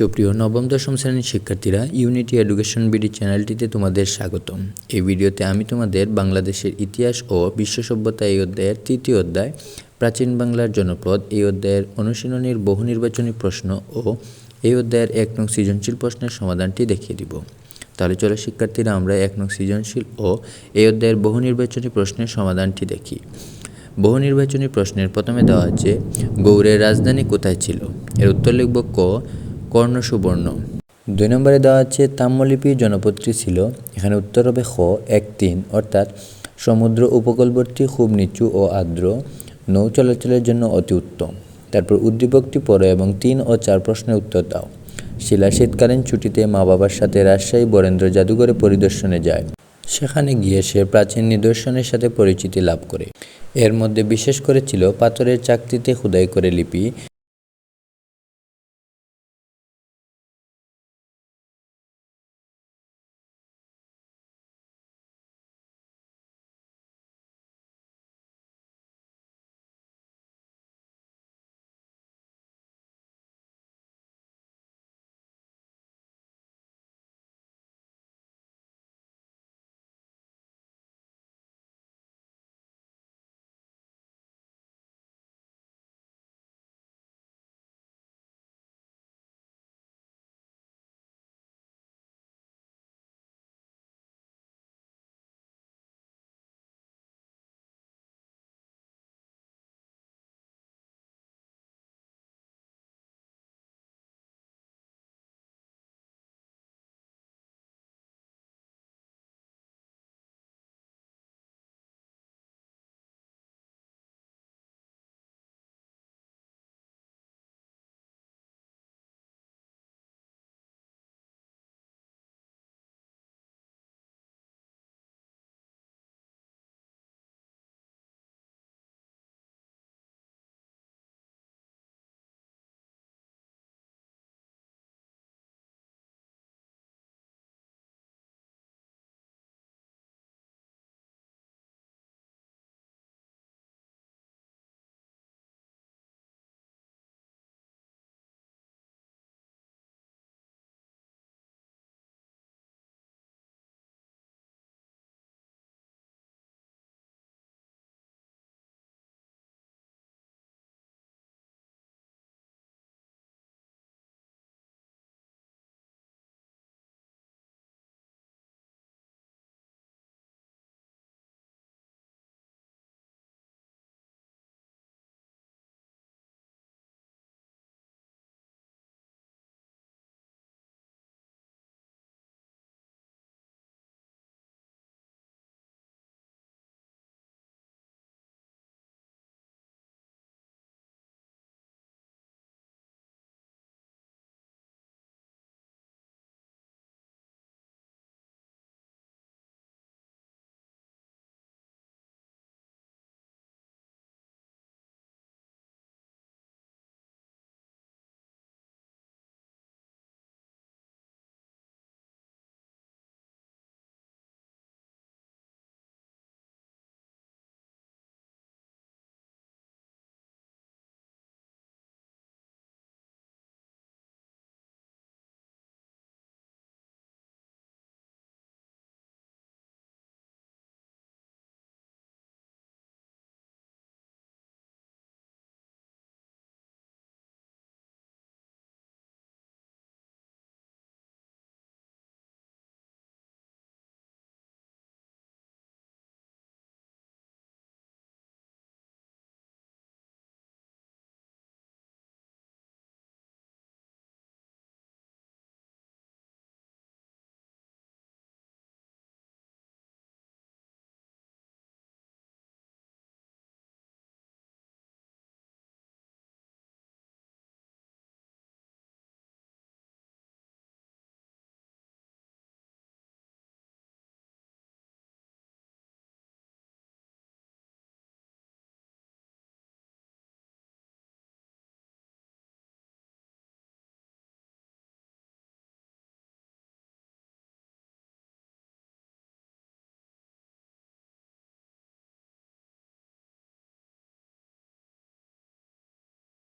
সুপ্রিয় নবম, দশম শ্রেণির শিক্ষার্থীরা ইউনিটি এডুকেশন বিডি চ্যানেলটিতে তোমাদের স্বাগতম। এই ভিডিওতে আমি তোমাদের বাংলাদেশের ইতিহাস ও বিশ্ব সভ্যতা এই অধ্যায়ের তৃতীয় অধ্যায়, প্রাচীন বাংলার জনপদ, এই অধ্যায়ের অনুশীলনীর বহু নির্বাচনী প্রশ্ন ও এই অধ্যায়ের এক নং সৃজনশীল প্রশ্নের সমাধানটি দেখিয়ে দিব। তাহলে চলো শিক্ষার্থীরা, আমরা এক নং সৃজনশীল ও এই অধ্যায়ের বহু নির্বাচনী প্রশ্নের সমাধানটি দেখি। বহু নির্বাচনী প্রশ্নের প্রথমে দেওয়া আছে, গৌড়ের রাজধানী কোথায় ছিল? এর উত্তর লিখব ক কর্ণ সুবর্ণ। দুই নম্বরে দেওয়া আছে তাম্রলিপি জনপদটি ছিল, এখানে উত্তর হবে খ, এক, তিন, অর্থাৎ সমুদ্র উপকূলবর্তী খুব নিচু ও আর্দ্র, নৌ চলাচলের জন্য অতি উত্তম। তারপর উদ্দীপকটি পড়ো এবং তিন ও চার প্রশ্নের উত্তর দাও। শিলা শীতকালীন ছুটিতে মা বাবার সাথে রাজশাহী বরেন্দ্র জাদুঘরে পরিদর্শনে যায়। সেখানে গিয়ে সে প্রাচীন নিদর্শনের সাথে পরিচিতি লাভ করে। এর মধ্যে বিশেষ করে ছিল পাথরের চাকতিতে খোদাই করে লিপি